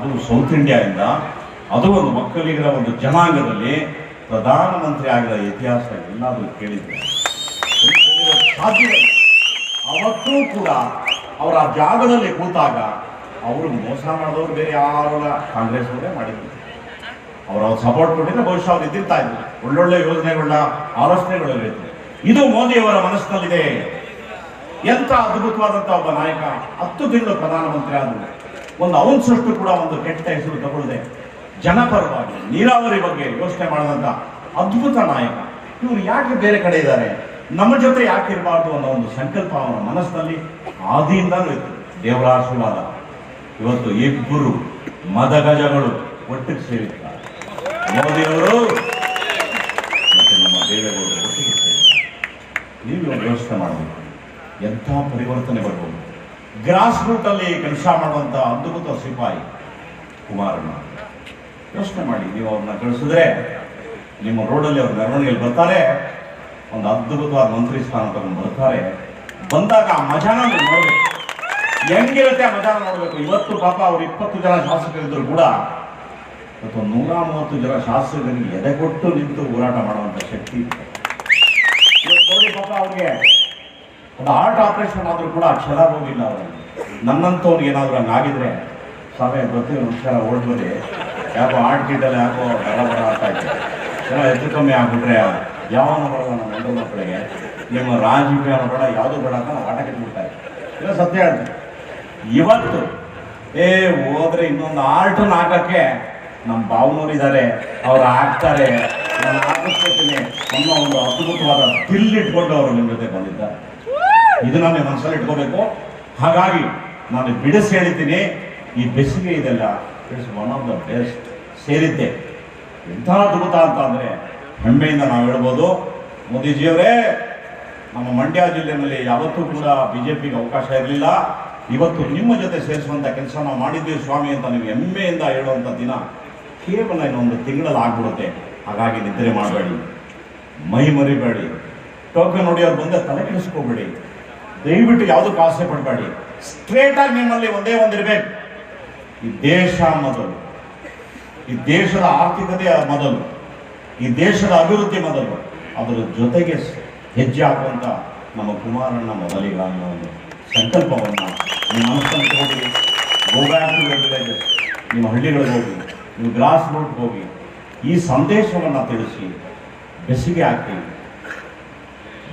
ಅದು ಸೌತ್ ಇಂಡಿಯಾದಿಂದ, ಅದು ಒಂದು ಮಕ್ಕಳಿಗರ ಒಂದು ಜನಾಂಗದಲ್ಲಿ ಪ್ರಧಾನಮಂತ್ರಿ ಆಗಿರೋ ಇತಿಹಾಸ ಎಲ್ಲಾದರೂ ಕೇಳಿದ್ರೆ ಸಾಧ್ಯವಿಲ್ಲ. ಅವತ್ತೂ ಕೂಡ ಅವರ ಜಾಗದಲ್ಲಿ ಕೂತಾಗ ಅವರು ಮೋಸ ಮಾಡಿದವರು ಬೇರೆ ಯಾರು ಕಾಂಗ್ರೆಸ್ ಅವರೇ ಮಾಡಿದ್ರು. ಅವರು ಅವ್ರು ಸಪೋರ್ಟ್ ಕೊಟ್ಟಿದ್ರೆ ಬಹುಶಃ ಅವ್ರು ಇದ್ದಿರ್ತಾ ಇದ್ರು. ಒಳ್ಳೊಳ್ಳೆ ಯೋಜನೆಗಳನ್ನ ಆಲೋಚನೆಗಳು ಇರುತ್ತೆ. ಇದು ಮೋದಿಯವರ ಮನಸ್ಸಿನಲ್ಲಿದೆ. ಎಂಥ ಅದ್ಭುತವಾದಂಥ ಒಬ್ಬ ನಾಯಕ ಹತ್ತು ತಿಂಗಳು ಪ್ರಧಾನಮಂತ್ರಿ ಆದರು ಒಂದು ಅವನ್ಸಷ್ಟು ಕೂಡ ಒಂದು ಕೆಟ್ಟ ಹೆಸರು ತಗೊಳ್ಳದೆ ಜನಪರವಾಗಿ, ನೀರಾವರಿ ಬಗ್ಗೆ ಯೋಚನೆ ಮಾಡಿದಂಥ ಅದ್ಭುತ ನಾಯಕ. ಇವರು ಯಾಕೆ ಬೇರೆ ಕಡೆ ಇದ್ದಾರೆ? ನಮ್ಮ ಜೊತೆ ಯಾಕೆ ಇರಬಾರ್ದು ಅನ್ನೋ ಒಂದು ಸಂಕಲ್ಪ ಅವನ ಮನಸ್ಸಿನಲ್ಲಿ ಆದಿಯಿಂದಲೂ ಇತ್ತು. ದೇವರ ಆಶೀರ್ವಾದ. ಇವತ್ತು ಇಬ್ಬರು ಮದಗಜಗಳು ಒಟ್ಟಿಗೆ ಸೇರಿದ್ದಾರೆ ಮೋದಿಯವರು ಮತ್ತು ನಮ್ಮ ದೇವೇಗೌಡರು ಒಟ್ಟಿಗೆ ಸೇರಿದ್ದಾರೆ ನೀವು ಯೋಚನೆ ಮಾಡಬೇಕು. ಎಂಥ ಪರಿವರ್ತನೆ ಬರ್ಬೋದು? ಗ್ರಾಸ್ ರೂಟಲ್ಲಿ ಕೆಲಸ ಮಾಡುವಂಥ ಅದ್ಭುತ ಸಿಪಾಯಿ ಕುಮಾರಣ್ಣ. ಯೋಚನೆ ಮಾಡಿ, ನೀವು ಅವ್ರನ್ನ ಕಳಿಸಿದ್ರೆ ನಿಮ್ಮ ರೋಡಲ್ಲಿ ಅವ್ರ ಮೆರವಣಿಗೆಯಲ್ಲಿ ಬರ್ತಾರೆ, ಒಂದು ಅದ್ಭುತವಾದ ಮಂತ್ರಿ ಸ್ಥಾನ ತಗೊಂಡು ಬರ್ತಾರೆ. ಬಂದಾಗ ಆ ಮಜಾನ ನೋಡಬೇಕು. ಹೆಂಗಿರುತ್ತೆ ಆ ಮಜಾನ ನೋಡಬೇಕು? ಇವತ್ತು ಪಾಪ ಅವ್ರು ಇಪ್ಪತ್ತು ಜನ ಶಾಸಕರಿದ್ರು ಕೂಡ ಅಥವಾ ನೂರ ಮೂವತ್ತು ಜನ ಶಾಸಕರಿಗೆ ಎದೆ ಕೊಟ್ಟು ನಿಂತು ಹೋರಾಟ ಮಾಡುವಂಥ ಶಕ್ತಿ ಇವತ್ತು ನೋಡಿ ಪಾಪ ಅವ್ರಿಗೆ ಒಂದು ಹಾರ್ಟ್ ಆಪರೇಷನ್ ಆದರೂ ಕೂಡ ಕ್ಷಣ ಹೋಗಿಲ್ಲ ಅವರಲ್ಲಿ ನನ್ನಂಥವ್ನಿಗೆ ಏನಾದರೂ ಹಂಗಾಗಿದ್ರೆ ಸಮಯ ಗೊತ್ತಿಲ್ಲ ನಮಸ್ಕಾರ ಓಡ್ಬೋದು ಯಾಕೋ ಹಾರ್ಟ್ ಗೀಟಲ್ಲಿ ಯಾಕೋ ಬರ ಬರ ಆಗ್ತಾ ಇದೆ ಏನೋ ಹೆಚ್ಚು ಕಮ್ಮಿ ಆಗಿಬಿಟ್ರೆ ಯಾವನು ಬರಲ್ಲ ನಮ್ಮ ಗಂಡು ಮಕ್ಕಳಿಗೆ. ನಿಮ್ಮ ರಾಜಕೀಯ ಬೇಡ, ಯಾವುದು ಬೇಡ ಅಂತ ನಾವು ಆಟ ಕಟ್ಬಿಡ್ತಾರೆ ಇಲ್ಲ ಸತ್ಯ ಹೇಳ್ತೀನಿ ಇವತ್ತು, ಏ, ಹೋದ್ರೆ ಇನ್ನೊಂದು ಆರ್ಟನ್ನು ಹಾಕಕ್ಕೆ ನಮ್ಮ ಬಾವನೂರು ಇದ್ದಾರೆ ಅವ್ರು ಹಾಕ್ತಾರೆ ನಾನು ಅನ್ನೋ ಒಂದು ಅದ್ಭುತವಾದ ಬಿಲ್ ಇಟ್ಕೊಂಡು ಅವರು ನಿಮ್ಮ ಜೊತೆ ಬಂದಿದ್ದಾರೆ. ಇದನ್ನ ನೀವು ಮನಸ್ಸಲ್ಲಿ ಇಟ್ಕೋಬೇಕು. ಹಾಗಾಗಿ ನಾನು ಬಿಡಿಸಿ ಹೇಳಿದ್ದೀನಿ ಈ ಬೇಸಿಗೆ ಇದೆಲ್ಲ it's one of the best ಸೇರಿದ್ದೆ. ಎಂಥ ಅದ್ಭುತ ಅಂತ ಅಂದರೆ ಹೆಮ್ಮೆಯಿಂದ ನಾವು ಹೇಳ್ಬೋದು. ಮೋದಿಜಿಯವರೇ, ನಮ್ಮ ಮಂಡ್ಯ ಜಿಲ್ಲೆಯಲ್ಲಿ ಯಾವತ್ತೂ ಕೂಡ ಬಿ ಜೆ ಪಿಗೆ ಅವಕಾಶ ಇರಲಿಲ್ಲ. ಇವತ್ತು ನಿಮ್ಮ ಜೊತೆ ಸೇರಿಸುವಂಥ ಕೆಲಸ ನಾವು ಮಾಡಿದ್ವಿ ಸ್ವಾಮಿ ಅಂತ ನೀವು ಹೆಮ್ಮೆಯಿಂದ ಹೇಳುವಂಥ ದಿನ ಕೇವಲ ಇನ್ನೊಂದು ತಿಂಗಳಲ್ಲಿ ಆಗ್ಬಿಡುತ್ತೆ. ಹಾಗಾಗಿ ನಿದ್ರೆ ಮಾಡಬೇಡಿ. ಮೈ ಮರಿಬೇಡಿ. ಟೋಕನ್ ಹೊಡಿಯೋರು ಬಂದೆ ತಲೆ ಕೆಡಿಸ್ಕೋಬೇಡಿ. ದಯವಿಟ್ಟು ಯಾವುದಕ್ಕೂ ಆಸೆ ಪಡಬೇಡಿ. ಸ್ಟ್ರೇಟಾಗಿ ನಿಮ್ಮಲ್ಲಿ ಒಂದೇ ಒಂದಿರಬೇಕು ಈ ದೇಶ ಮೊದಲು. ಈ ದೇಶದ ಆರ್ಥಿಕತೆ ಮೊದಲು. ಈ ದೇಶದ ಅಭಿವೃದ್ಧಿ ಮೊದಲು. ಅದರ ಜೊತೆಗೆ ಹೆಜ್ಜೆ ಹಾಕುವಂಥ ನಮ್ಮ ಕುಮಾರಣ್ಣ ಮೊದಲಿಗ ಅನ್ನೋ ಒಂದು ಸಂಕಲ್ಪವನ್ನು ನಿಮ್ಮ ಮನಸ್ಸನ್ನು ಹೋಗಿ ನಿಮ್ಮ ಹಳ್ಳಿಗಳಿಗೆ ಹೋಗಿ ನೀವು ಗ್ರಾಸ್ ರೂಟ್ ಹೋಗಿ ಈ ಸಂದೇಶವನ್ನು ತಿಳಿಸಿ, ಬೆಸಿಗೆ ಹಾಕಿ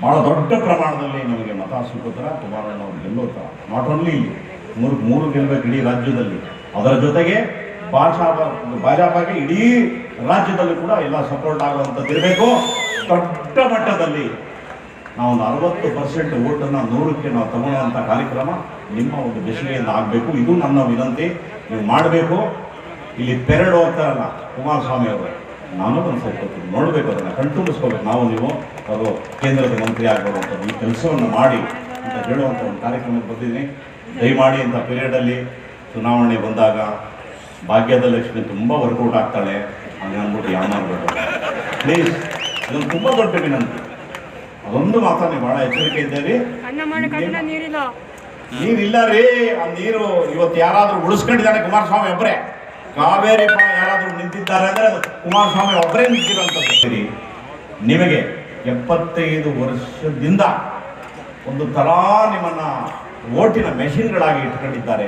ಬಹಳ ದೊಡ್ಡ ಪ್ರಮಾಣದಲ್ಲಿ ನಮಗೆ ಮತ ಸಿಗೋತರ ಕುಮಾರಣ್ಣ ಅವರು ಗೆಲ್ಲೋತರ ನಾಟ್ ಓನ್ಲಿ ಮೂರು ಮೂರು ಗೆಲ್ಲಬೇಕು ಇಡೀ ರಾಜ್ಯದಲ್ಲಿ, ಅದರ ಜೊತೆಗೆ ಭಾಷಾ ಭಾಜಪಾಗೆ ಇಡೀ ರಾಜ್ಯದಲ್ಲಿ ಕೂಡ ಎಲ್ಲ ಸಪೋರ್ಟ್ ಆಗುವಂಥದ್ದು ಇರಬೇಕು. ದೊಡ್ಡ ಮಟ್ಟದಲ್ಲಿ ನಾವು ಒಂದು ಅರವತ್ತು ಪರ್ಸೆಂಟ್ ಓಟನ್ನು ನೂರಕ್ಕೆ ನಾವು ತಗೊಳ್ಳುವಂಥ ಕಾರ್ಯಕ್ರಮ ನಿಮ್ಮ ಒಂದು ಬೆಸುಗೆಯಿಂದ ಆಗಬೇಕು. ಇದು ನನ್ನ ವಿನಂತಿ. ನೀವು ಮಾಡಬೇಕು. ಇಲ್ಲಿ ಪೆರಡ್ ಹೋಗ್ತಾರಲ್ಲ ಕುಮಾರಸ್ವಾಮಿ ಅವರು ನಾನು ಒಂದು ನೋಡಬೇಕು ಅದನ್ನು ಕಣ್ತುಂಬಿಸ್ಕೋಬೇಕು. ನಾವು ನೀವು ಅದು ಕೇಂದ್ರದ ಮಂತ್ರಿ ಆಗ್ಬೋದಂಥದ್ದು ಈ ಕೆಲಸವನ್ನು ಮಾಡಿ ಅಂತ ಹೇಳುವಂಥ ಒಂದು ಕಾರ್ಯಕ್ರಮಕ್ಕೆ ಬಂದಿದ್ದೀನಿ. ದಯಮಾಡಿ ಅಂತ ಪೀರಿಯಡಲ್ಲಿ ಚುನಾವಣೆ ಬಂದಾಗ ಭಾಗ್ಯದ ಲಕ್ಷ್ಮಿ ತುಂಬ ವರ್ಕೌಟ್ ಆಗ್ತಾಳೆ ಹಂಗೆ ಅಂದ್ಬಿಟ್ಟು ಯಾವ ಮಾಡಬೇಕು ಪ್ಲೀಸ್ ಅದೊಂದು ತುಂಬ ದೊಡ್ಡ ವಿನಂತಿ ಅದೊಂದು ಮಾತಾನೆ ಭಾಳ ಎಚ್ಚರಿಕೆ ಇದ್ದೇವೆ ನೀರಿಲ್ಲ ರೀ ಆ ನೀರು ಇವತ್ತು ಯಾರಾದರೂ ಉಳಿಸ್ಕೊಂಡಿದ್ದಾನೆ ಕುಮಾರಸ್ವಾಮಿ ಒಬ್ಬರೇ ಕಾವೇರಿ ಪರ ಯಾರಾದ್ರೂ ನಿಂತಿದ್ದಾರೆ ಅಂದ್ರೆ ಅದು ಕುಮಾರಸ್ವಾಮಿ ಒಬ್ಬರೇ ನಿಂತಿರುವಂಥದ್ದು. ಸರಿ, ನಿಮಗೆ ಎಪ್ಪತ್ತೈದು ವರ್ಷದಿಂದ ಒಂದು ತರ ನಿಮ್ಮನ್ನ ಓಟಿನ ಮೆಷಿನ್ಗಳಾಗಿ ಇಟ್ಕೊಂಡಿದ್ದಾರೆ.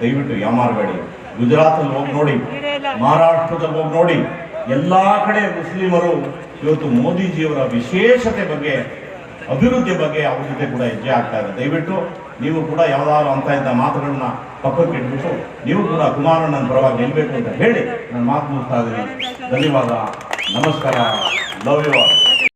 ದಯವಿಟ್ಟು ಯಾಮಾರಬೇಡಿ. ಗುಜರಾತಲ್ಲಿ ಹೋಗಿ ನೋಡಿ, ಮಹಾರಾಷ್ಟ್ರದಲ್ಲಿ ಹೋಗಿ ನೋಡಿ, ಎಲ್ಲಾ ಕಡೆ ಮುಸ್ಲಿಮರು ಇವತ್ತು ಮೋದಿಜಿಯವರ ವಿಶೇಷತೆ ಬಗ್ಗೆ, ಅಭಿವೃದ್ಧಿ ಬಗ್ಗೆ ಅವ್ರ ಜೊತೆ ಕೂಡ ಹೆಜ್ಜೆ ಆಗ್ತಾ ಇದೆ. ದಯವಿಟ್ಟು ನೀವು ಕೂಡ ಯಾವ್ದಾದ್ರು ಅಂತ ಇಂಥ ಮಾತುಗಳನ್ನ ಪಕ್ಕಕ್ಕೆ ಇಟ್ಬಿಟ್ಟು ನೀವು ಕೂಡ ಕುಮಾರಣ್ಣನ ಪರವಾಗಿ ನಿಲ್ಬೇಕು ಅಂತ ಹೇಳಿ ನಾನು ಮಾತು ಮುಗಿಸ್ತಾ ಇದ್ದೀನಿ. ಧನ್ಯವಾದ. ನಮಸ್ಕಾರ. Love you